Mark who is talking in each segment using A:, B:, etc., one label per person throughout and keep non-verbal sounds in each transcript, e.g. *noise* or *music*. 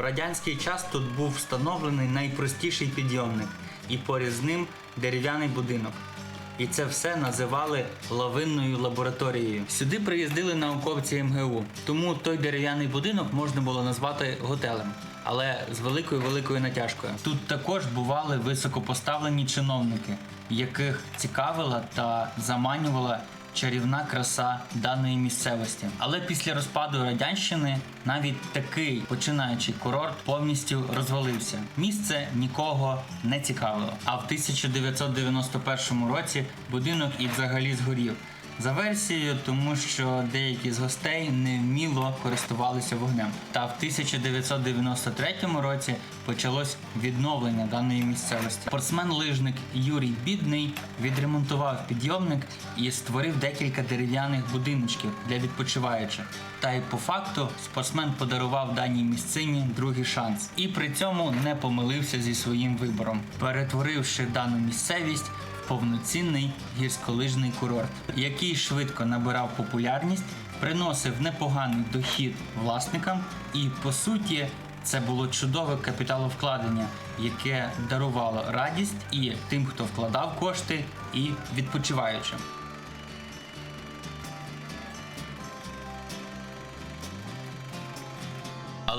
A: В радянський час тут був встановлений найпростіший підйомник, і поряд з ним дерев'яний будинок. І це все називали лавинною лабораторією. Сюди приїздили науковці МГУ, тому той дерев'яний будинок можна було назвати готелем, але з великою великою натяжкою. Тут також бували високопоставлені чиновники, яких цікавила та заманювала чарівна краса даної місцевості. Але після розпаду радянщини навіть такий починаючий курорт повністю розвалився. Місце нікого не цікавило. А в 1991 році будинок і взагалі згорів. За версією, тому що деякі з гостей невміло користувалися вогнем. Та в 1993 році почалось відновлення даної місцевості. Спортсмен-лижник Юрій Бідний відремонтував підйомник і створив декілька дерев'яних будиночків для відпочиваючих. Та й по факту спортсмен подарував даній місцині другий шанс, і при цьому не помилився зі своїм вибором, перетворивши дану місцевість повноцінний гірськолижний курорт, який швидко набирав популярність, приносив непоганий дохід власникам, і по суті. Це було чудове капіталовкладення, яке дарувало радість і тим, хто вкладав кошти, і відпочиваючим.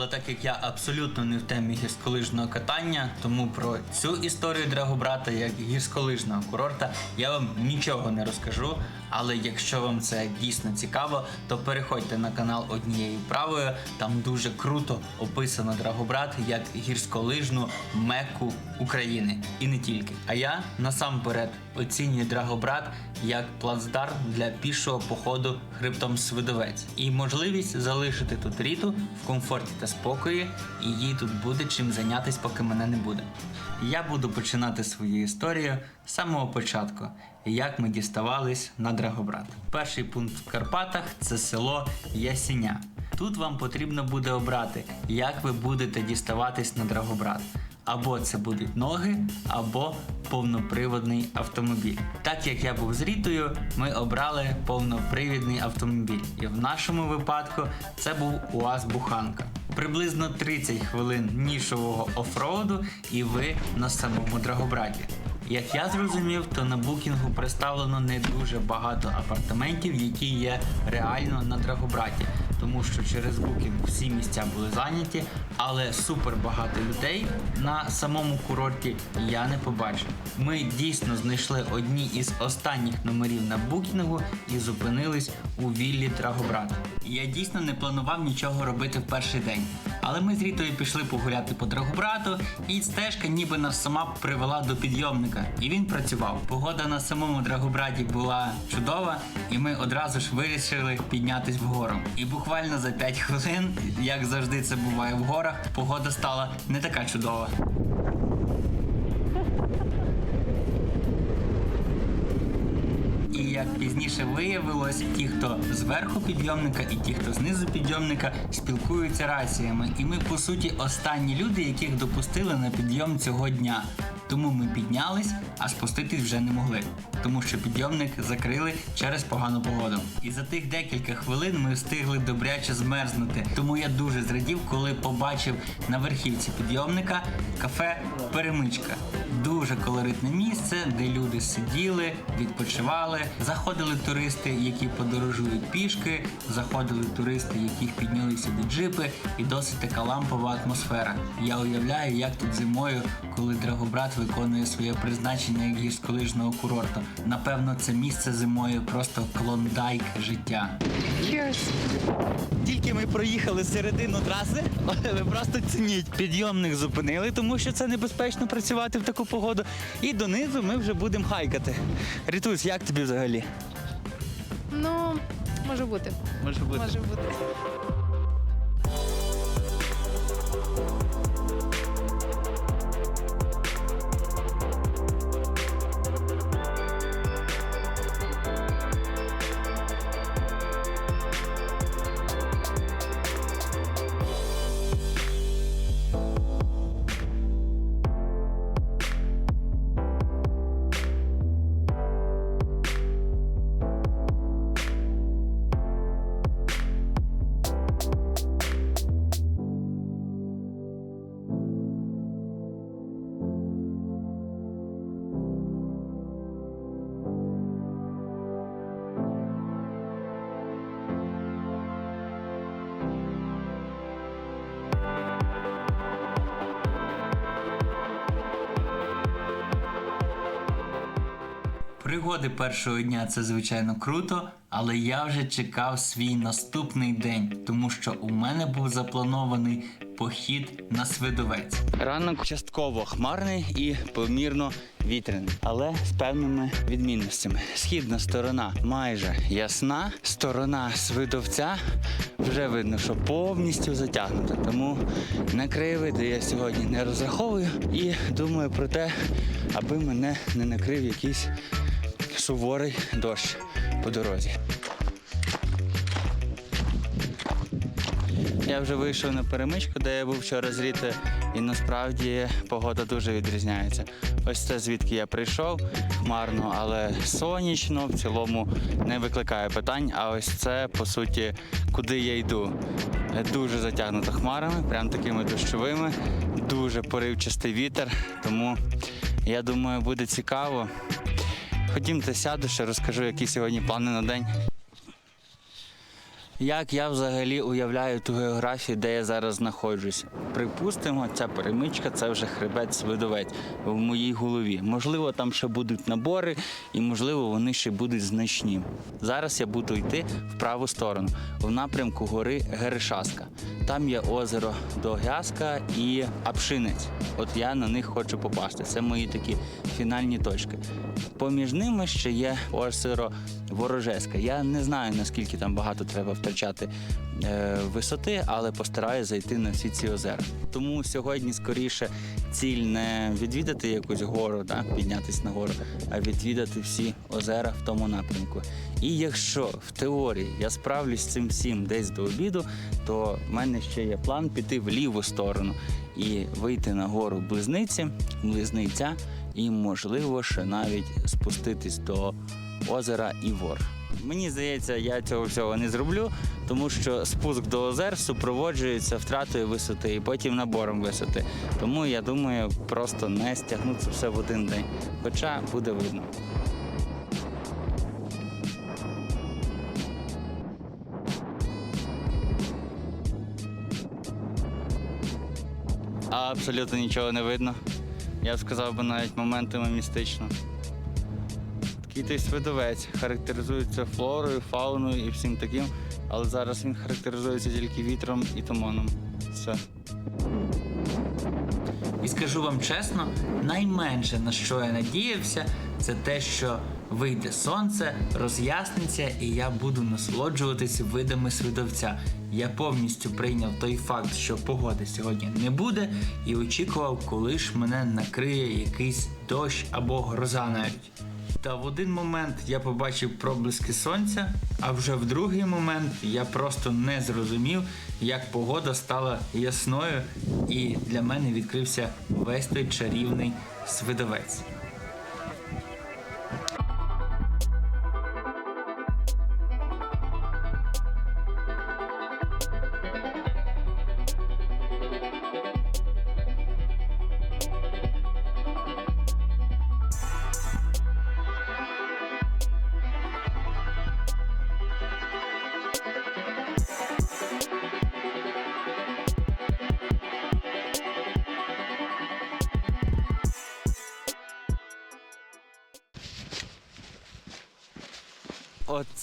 A: Але так як я абсолютно не в темі гірськолижного катання, тому про цю історію Драгобрата як гірськолижного курорта я вам нічого не розкажу. Але якщо вам це дійсно цікаво, то переходьте на канал однією правою. Там дуже круто описано Драгобрат як гірськолижну мекку України. І не тільки. А я насамперед оцінюю Драгобрат як плацдарм для пішого походу хребтом Свидовець і можливість залишити тут ріту в комфорті та спокої, і їй тут буде чим зайнятися, поки мене не буде. Я буду починати свою історію з самого початку, як ми діставались на Драгобрат. Перший пункт в Карпатах це село Ясіня. Тут вам потрібно буде обрати, як ви будете діставатись на Драгобрат. Або це будуть ноги, або повноприводний автомобіль. Так як я був з Рітою, ми обрали повнопривідний автомобіль. І в нашому випадку це був УАЗ Буханка. Приблизно 30 хвилин нішового офроуду, і ви на самому Драгобраті. Як я зрозумів, то на букінгу представлено не дуже багато апартаментів, які є реально на Драгобраті, тому що через букінг всі місця були зайняті, але супер багато людей на самому курорті я не побачив. Ми дійсно знайшли одні із останніх номерів на букінгу і зупинились у віллі Драгобрат. Я дійсно не планував нічого робити в перший день. Але ми з Рітою пішли погуляти по Драгобрату, і стежка ніби нас сама привела до підйомника. І він працював. Погода на самому Драгобраті була чудова, і ми одразу ж вирішили піднятись вгору. І буквально за 5 хвилин, як завжди це буває в горах, погода стала не така чудова. І як пізніше виявилось, ті, хто зверху підйомника, і ті, хто знизу підйомника, спілкуються раціями. І ми, по суті, останні люди, яких допустили на підйом цього дня. Тому ми піднялись, а спуститись вже не могли, тому що підйомник закрили через погану погоду. І за тих декілька хвилин ми встигли добряче змерзнути. Тому я дуже зрадів, коли побачив на верхівці підйомника кафе Перемичка. Дуже колоритне місце, де люди сиділи, відпочивали. Заходили туристи, які подорожують пішки, заходили туристи, яких підняли сюди джипи, і досить така лампова атмосфера. Я уявляю, як тут зимою, коли Драгобрат виконує своє призначення як гірськолижного курорту. Напевно, це місце зимою просто клондайк життя.
B: Cheers.
A: Тільки ми проїхали середину траси, *laughs* ви просто цініть. Підйомник зупинили, тому що це небезпечно працювати в таку погоду. І донизу ми вже будемо хайкати. Рітусь, як тобі взагалі?
B: Ну, може бути.
A: Може бути.
B: Може бути.
A: Пригоди першого дня це звичайно круто, але я вже чекав свій наступний день, тому що у мене був запланований похід на свидовець. Ранок частково хмарний і помірно вітряний, але з певними відмінностями. Східна сторона майже ясна, сторона свидовця вже видно, що повністю затягнута. Тому на краєвиди я сьогодні не розраховую і думаю про те, аби мене не накрив якийсь суворий дощ по дорозі. Я вже вийшов на перемичку, де я був вчора з Ріти, і насправді погода дуже відрізняється. Ось це звідки я прийшов, хмарно, але сонячно, в цілому не викликає питань. А ось це, по суті, куди я йду. Дуже затягнуто хмарами, прям такими дощовими, дуже поривчастий вітер. Тому я думаю, буде цікаво. Ходімте, сяду, ще розкажу, які сьогодні плани на день. Як я взагалі уявляю ту географію, де я зараз знаходжусь? Припустимо, ця перемичка це вже хребет свидовець в моїй голові. Можливо, там ще будуть набори, і можливо вони ще будуть значні. Зараз я буду йти в праву сторону, в напрямку гори Гершаска. Там є озеро Догязка і Апшинець. От я на них хочу попасти. Це мої такі фінальні точки. Поміж ними ще є озеро Ворожеська. Я не знаю наскільки там багато треба втрачати е, висоти, але постараюся зайти на всі ці озера. Тому сьогодні скоріше ціль не відвідати якусь гору, да, піднятися на гору, а відвідати всі озера в тому напрямку. І якщо в теорії я справлюсь цим всім десь до обіду, то в мене ще є план піти в ліву сторону і вийти на гору близниці, близниця, і можливо ще навіть спуститись до озера Івор. Мені здається, я цього всього не зроблю, тому що спуск до озер супроводжується втратою висоти і потім набором висоти. Тому я думаю, просто не стягну це все в один день. Хоча буде видно. Абсолютно нічого не видно. Я б сказав би навіть моментами містично. Такий той свидовець характеризується флорою, фауною і всім таким, але зараз він характеризується тільки вітром і туманом. Все. І скажу вам чесно, найменше на що я надіявся, це те, що вийде сонце, роз'ясниться, і я буду насолоджуватися видами свидовця. Я повністю прийняв той факт, що погоди сьогодні не буде, і очікував, коли ж мене накриє якийсь дощ або гроза навіть. Та в один момент я побачив проблиски сонця, а вже в другий момент я просто не зрозумів, як погода стала ясною, і для мене відкрився весь той чарівний свидовець.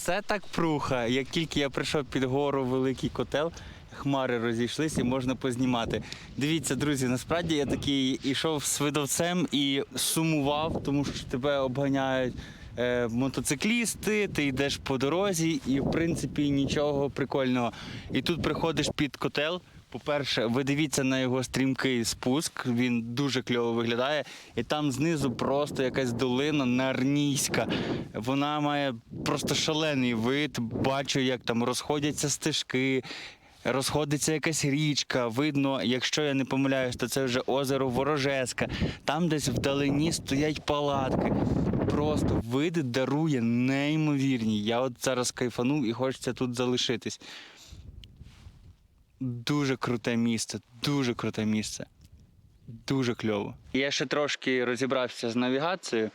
A: Оце так пруха. Як тільки я прийшов під гору великий котел, хмари розійшлися і можна познімати. Дивіться, друзі, насправді я такий ішов з видавцем і сумував, тому що тебе обганяють. е, Мотоциклісти, ти йдеш по дорозі, і в принципі нічого прикольного. І тут приходиш під котел. По-перше, ви дивіться на його стрімкий спуск, він дуже кльово виглядає. І там знизу просто якась долина нарнійська. Вона має просто шалений вид. Бачу, як там розходяться стежки, розходиться якась річка. Видно, якщо я не помиляюсь, то це вже озеро Ворожеська. Там десь вдалині стоять палатки. Просто види дарує неймовірні. Я от зараз кайфанув і хочеться тут залишитись. Дуже круте місце, дуже круте місце. Дуже кльово. Я ще трошки розібрався з навігацією.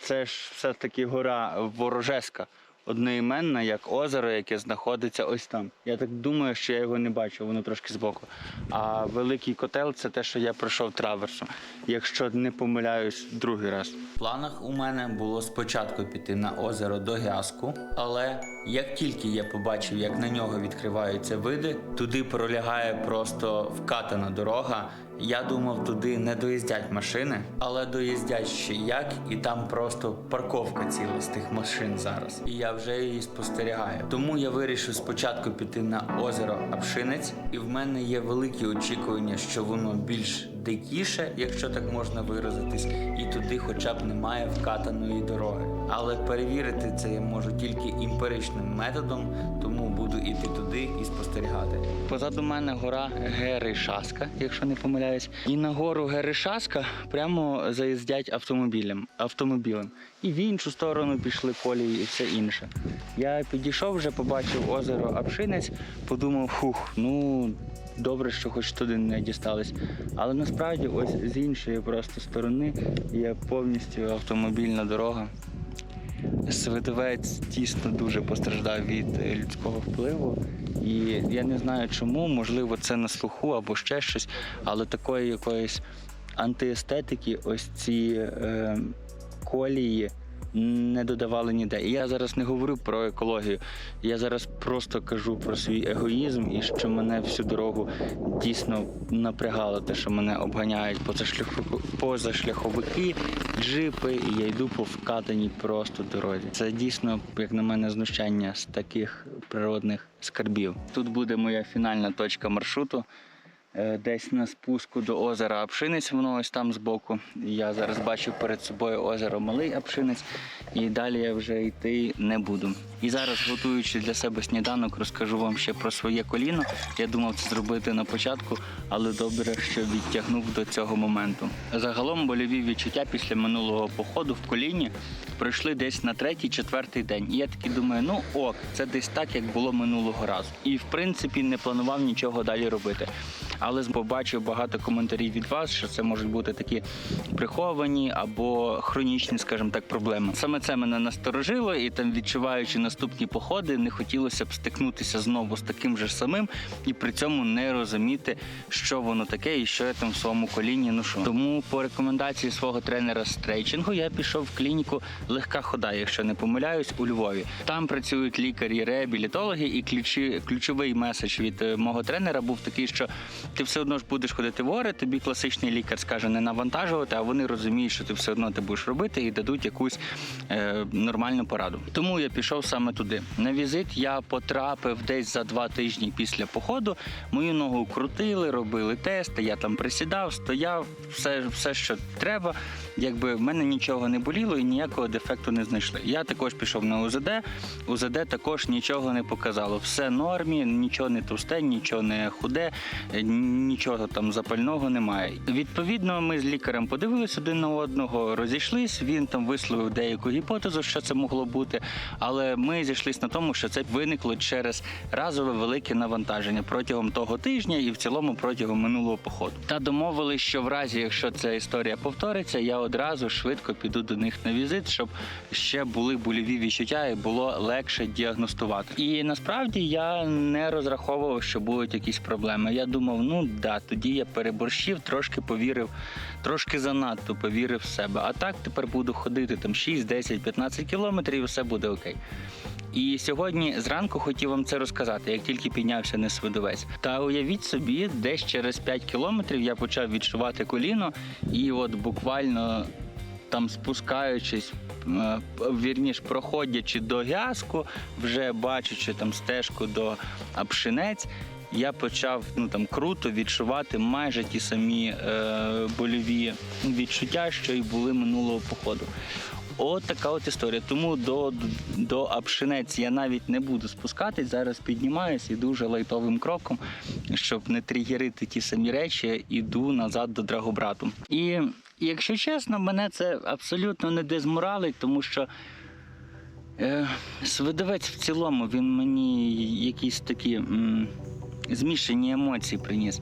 A: Це ж все-таки гора Ворожеська. одноіменна, як озеро, яке знаходиться ось там. Я так думаю, що я його не бачу, воно трошки збоку. А великий котел це те, що я пройшов траверсом. Якщо не помиляюсь, другий раз.
C: В планах у мене було спочатку піти на озеро до Гязку, але як тільки я побачив, як на нього відкриваються види, туди пролягає просто вкатана дорога. Я думав, туди не доїздять машини, але доїздять ще як, і там просто парковка ціла з тих машин зараз. І я вже її спостерігаю. Тому я вирішив спочатку піти на озеро Апшинець, і в мене є великі очікування, що воно більш дикіше, якщо так можна виразитись, і туди хоча б немає вкатаної дороги. Але перевірити це я можу тільки емпіричним методом, тому буду іти туди і спостерігати.
A: Позаду мене гора Геришаска, якщо не помиляюсь. І на гору Геришаска прямо заїздять автомобілем, автомобілем. І в іншу сторону пішли колії і все інше. Я підійшов вже, побачив озеро Апшинець, подумав, фух, ну добре, що хоч туди не дістались. Але насправді ось з іншої просто сторони є повністю автомобільна дорога. Свидовець дійсно дуже постраждав від е, людського впливу. І я не знаю чому, можливо, це на слуху або ще щось, але такої якоїсь антиестетики, ось ці е, колії не додавали ніде. І я зараз не говорю про екологію. Я зараз просто кажу про свій егоїзм і що мене всю дорогу дійсно напрягало, те, що мене обганяють позашляховики, джипи, і я йду по вкатаній просто дорозі. Це дійсно, як на мене, знущання з таких природних скарбів. Тут буде моя фінальна точка маршруту. Е, Десь на спуску до озера Апшинець, воно ось там збоку. Я зараз бачу перед собою озеро Малий Апшинець, і далі я вже йти не буду. І зараз, готуючи для себе сніданок, розкажу вам ще про своє коліно. Я думав це зробити на початку, але добре, що відтягнув до цього моменту. Загалом больові відчуття після минулого походу в коліні пройшли десь на третій-четвертий день. І я такий думаю, ну ок, це десь так, як було минулого разу. І в принципі не планував нічого далі робити. Але побачив багато коментарів від вас, що це можуть бути такі приховані або хронічні, скажімо так, проблеми. Саме це мене насторожило, і там, відчуваючи наступні походи, не хотілося б стикнутися знову з таким же самим і при цьому не розуміти, що воно таке і що я там в своєму коліні ношу. Тому по рекомендації свого тренера з я пішов в клініку легка хода, якщо не помиляюсь, у Львові. Там працюють лікарі, реабілітологи, і ключі, ключовий меседж від е, мого тренера був такий, що ти все одно ж будеш ходити в гори, тобі класичний лікар скаже не навантажувати, а вони розуміють, що ти все одно ти будеш робити і дадуть якусь е, нормальну пораду. Тому я пішов саме туди. На візит я потрапив десь за два тижні після походу. Мою ногу крутили, робили тести. Я там присідав, стояв, все, все, що треба. Якби в мене нічого не боліло і ніякого дефекту не знайшли. Я також пішов на УЗД. УЗД також нічого не показало. Все нормі, нічого не товсте, нічого не худе, нічого там запального немає. Відповідно, ми з лікарем подивилися один на одного, розійшлись. Він там висловив деяку гіпотезу, що це могло бути. Але ми зійшлися на тому, що це виникло через разове велике навантаження протягом того тижня і в цілому протягом минулого походу. Та домовились, що в разі, якщо ця історія повториться, я одразу швидко піду до них на візит, щоб ще були больові відчуття і було легше діагностувати. І насправді я не розраховував, що будуть якісь проблеми. Я думав, ну да, тоді я переборщив, трошки повірив, трошки занадто повірив в себе. А так тепер буду ходити там 6, 10, 15 кілометрів, і все буде окей. І сьогодні зранку хотів вам це розказати, як тільки піднявся на свидовець. Та уявіть собі, десь через 5 кілометрів я почав відчувати коліно, і от буквально там спускаючись, е, вірніш, проходячи до гязку, вже бачачи там стежку до Апшинець. Я почав ну там круто відчувати майже ті самі е, больові відчуття, що й були минулого походу. От така от історія. Тому до, до Апшинець я навіть не буду спускатись. Зараз піднімаюсь і дуже лайтовим кроком, щоб не тригерити ті самі речі, іду назад до Драгобрату. І якщо чесно, мене це абсолютно не дезморалить, тому що. Е, Свидовець в цілому він мені якісь такі змішані емоції приніс.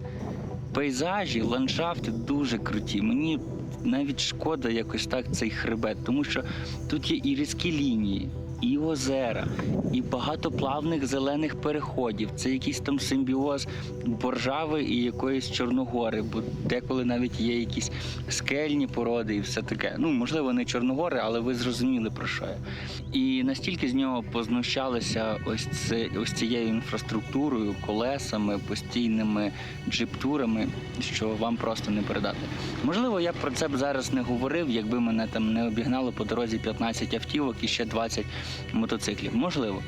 A: Пейзажі, ландшафти дуже круті. Мені навіть шкода якось так цей хребет, тому що тут є і різкі лінії, і озера, і багато плавних зелених переходів. Це якийсь там симбіоз боржави і якоїсь чорногори, бо деколи навіть є якісь скельні породи і все таке. Ну, можливо, не чорногори, але ви зрозуміли про що я. І настільки з нього познущалися ось це ось цією інфраструктурою, колесами, постійними джиптурами, що вам просто не передати. Можливо, я про це б зараз не говорив, якби мене там не обігнало по дорозі 15 автівок і ще 20 мотоциклів. Можливо.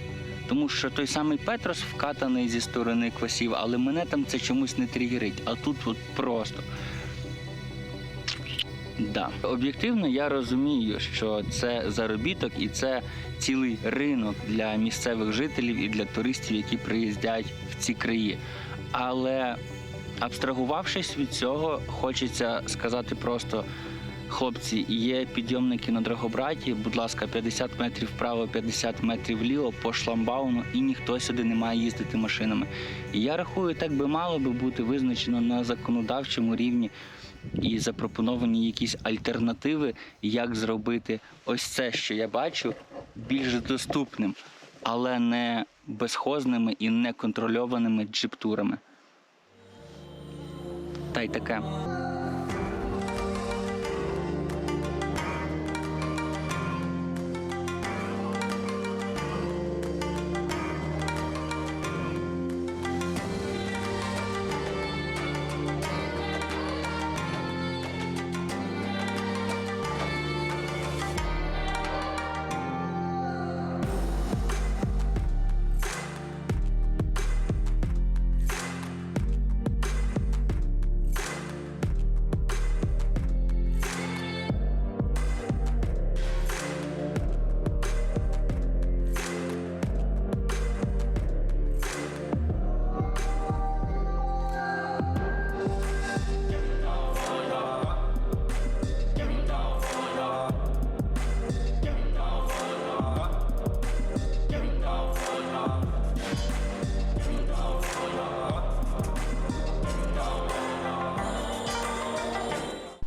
A: Тому що той самий Петрос вкатаний зі сторони квасів, але мене там це чомусь не тригерить. А тут от просто. Да. Об'єктивно, я розумію, що це заробіток і це цілий ринок для місцевих жителів і для туристів, які приїздять в ці краї. Але абстрагувавшись від цього, хочеться сказати просто. Хлопці, є підйомники на Драгобраті, будь ласка, 50 метрів вправо, 50 метрів вліво по шламбауну, і ніхто сюди не має їздити машинами. І я рахую, так би мало би бути визначено на законодавчому рівні і запропоновані якісь альтернативи, як зробити ось це, що я бачу, більш доступним, але не безхозними і неконтрольованими джиптурами. Та й таке.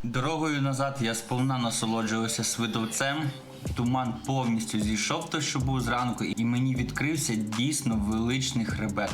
A: Дорогою назад я сповна насолоджувався свидовцем. Туман повністю зійшов той, що був зранку, і мені відкрився дійсно величний хребет.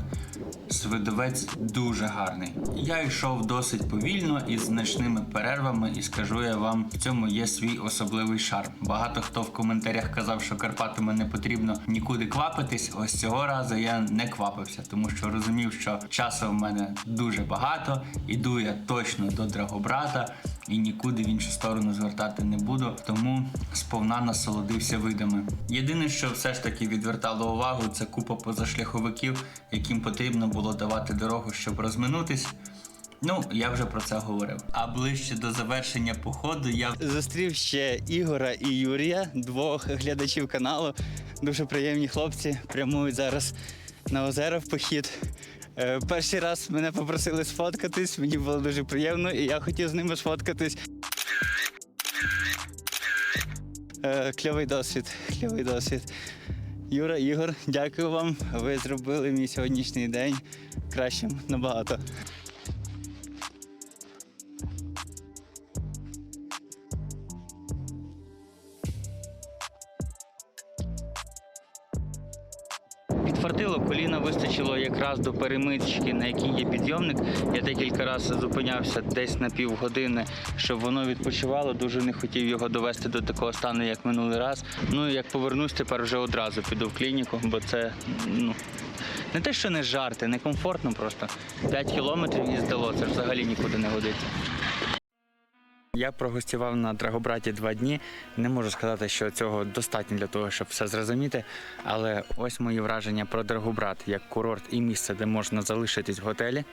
A: Свидовець дуже гарний. Я йшов досить повільно і з значними перервами, і скажу я вам, в цьому є свій особливий шарм. Багато хто в коментарях казав, що Карпатами не потрібно нікуди квапитись. Ось цього разу я не квапився, тому що розумів, що часу в мене дуже багато. Іду я точно до Драгобрата і нікуди в іншу сторону звертати не буду, тому сповна насолодився видами. Єдине, що все ж таки відвертало увагу, це купа позашляховиків, яким потрібно було давати дорогу, щоб розминутись. Ну, я вже про це говорив. А ближче до завершення походу я
D: Зустрів ще Ігора і Юрія, двох глядачів каналу. Дуже приємні хлопці. Прямують зараз на озеро в похід. Е, Перший раз мене попросили сфоткатись, мені було дуже приємно, і я хотів з ними сфоткатись. Е, Кльовий досвід, кльовий досвід. Юра, Ігор, дякую вам. Ви зробили мій сьогоднішній день кращим набагато.
A: Підфартило, коліна вистачило якраз до перемички, на якій є підйомник. Я декілька разів зупинявся десь на півгодини, щоб воно відпочивало. Дуже не хотів його довести до такого стану, як минулий раз. Ну як повернусь, тепер вже одразу піду в клініку, бо це ну. Не те, що не жарти, не комфортно просто. 5 кілометрів і здало, це ж взагалі нікуди не годиться. Я прогостював на Драгобраті два дні. Не можу сказати, що цього достатньо для того, щоб все зрозуміти. Але ось мої враження про Драгобрат як курорт і місце, де можна залишитись в готелі.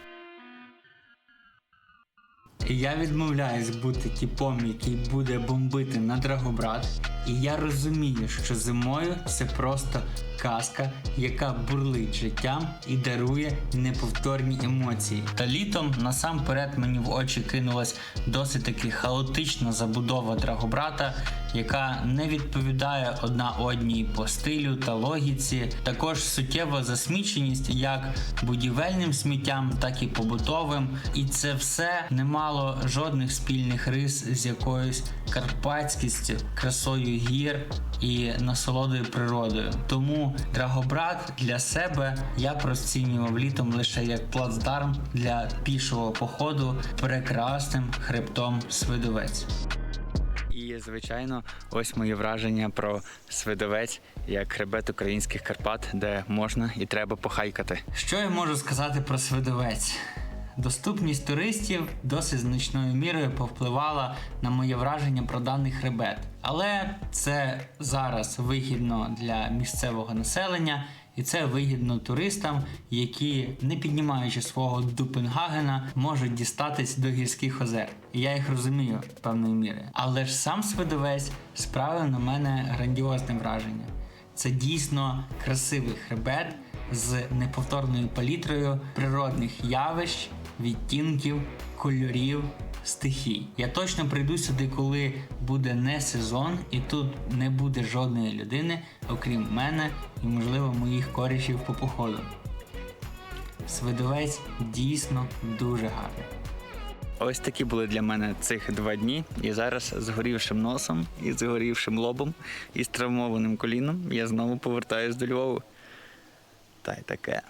E: Я відмовляюсь бути типом, який буде бомбити на Драгобрат. І я розумію, що зимою це просто казка, яка бурлить життям і дарує неповторні емоції. Та літом насамперед мені в очі кинулась досить таки хаотична забудова Драгобрата, яка не відповідає одна одній по стилю та логіці. Також суттєва засміченість як будівельним сміттям, так і побутовим. І це все не мало жодних спільних рис з якоюсь карпатськістю, красою
A: красою гір і насолодою природою. Тому Драгобрат для себе я розцінював літом лише як плацдарм для пішого походу прекрасним хребтом Свидовець.
F: І, звичайно, ось мої враження про Свидовець як хребет українських Карпат, де можна і треба похайкати.
A: Що я можу сказати про Свидовець? Доступність туристів досить значною мірою повпливала на моє враження про даний хребет. Але це зараз вигідно для місцевого населення, і це вигідно туристам, які, не піднімаючи свого Дупенгагена, можуть дістатись до гірських озер. І я їх розумію певною мірою. Але ж сам Свидовець справив на мене грандіозне враження. Це дійсно красивий хребет з неповторною палітрою природних явищ, відтінків, кольорів, стихій. Я точно прийду сюди, коли буде не сезон, і тут не буде жодної людини, окрім мене і, можливо, моїх корішів по походу. Свидовець дійсно дуже гарний.
F: Ось такі були для мене цих два дні. І зараз з горівшим носом, і з горівшим лобом, і з травмованим коліном я знову повертаюсь до Львову. Та й таке.